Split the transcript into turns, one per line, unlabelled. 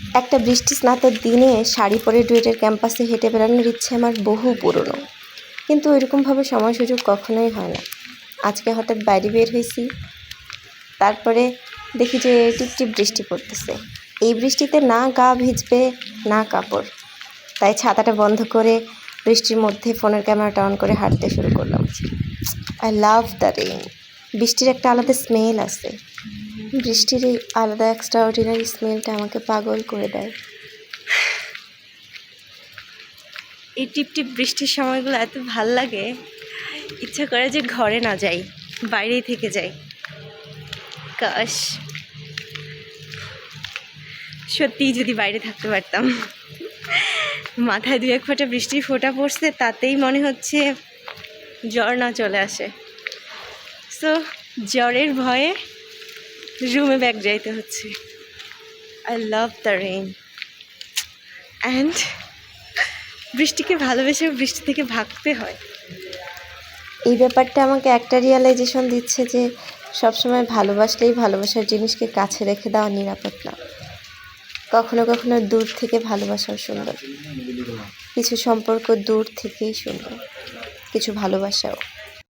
একটা বৃষ্টি স্নাতের দিনে শাড়ি পরে ডুয়েটের ক্যাম্পাসে হেঁটে বেড়ানোর ইচ্ছে আমার বহু পুরনো। কিন্তু ওইরকমভাবে সময় সুযোগ কখনোই হয় না। আজকে হঠাৎ বাইরে বের হয়েছি। তারপরে দেখি যে টিপ টিপ বৃষ্টি পড়তেছে। এই বৃষ্টিতে না গা ভিজবে, না কাপড়। তাই ছাতাটা বন্ধ করে বৃষ্টির মধ্যে ফোনের ক্যামেরাটা অন করে হাঁটতে শুরু করলাম। আই লাভ দ্য রেইন বৃষ্টির একটা আলাদা স্মেল আছে। বৃষ্টির এই আলাদা এক্সট্রা অর্ডিনারি স্মেলটা আমাকে পাগল করে দেয়। এই টিপ টিপ বৃষ্টির সময়গুলো এত ভালো লাগে। ইচ্ছা করে যে ঘরে না যাই, বাইরেই থেকে যাই। কাশ। সত্যিই যদি বাইরে থাকতে পারতাম। মাথায় দু এক ফোঁটা বৃষ্টির ফোঁটা পড়ছে, তাতেই মনে হচ্ছে জ্বর না চলে আসে। সো জ্বরের ভয়ে রুমে ব্যাগ যাইতে হচ্ছে। I love the rain and বৃষ্টিকে ভালোবেসে বৃষ্টি থেকে ভাগতে হয়। এই ব্যাপারটা আমাকে একটা রিয়ালাইজেশন দিচ্ছে যে সবসময় ভালোবাসলেই ভালোবাসার জিনিসকে কাছে রেখে দেওয়া নিরাপদ না। কখনো কখনো দূর থেকে ভালোবাসাও সুন্দর। কিছু সম্পর্ক দূর থেকেই সুন্দর। কিছু ভালোবাসাও।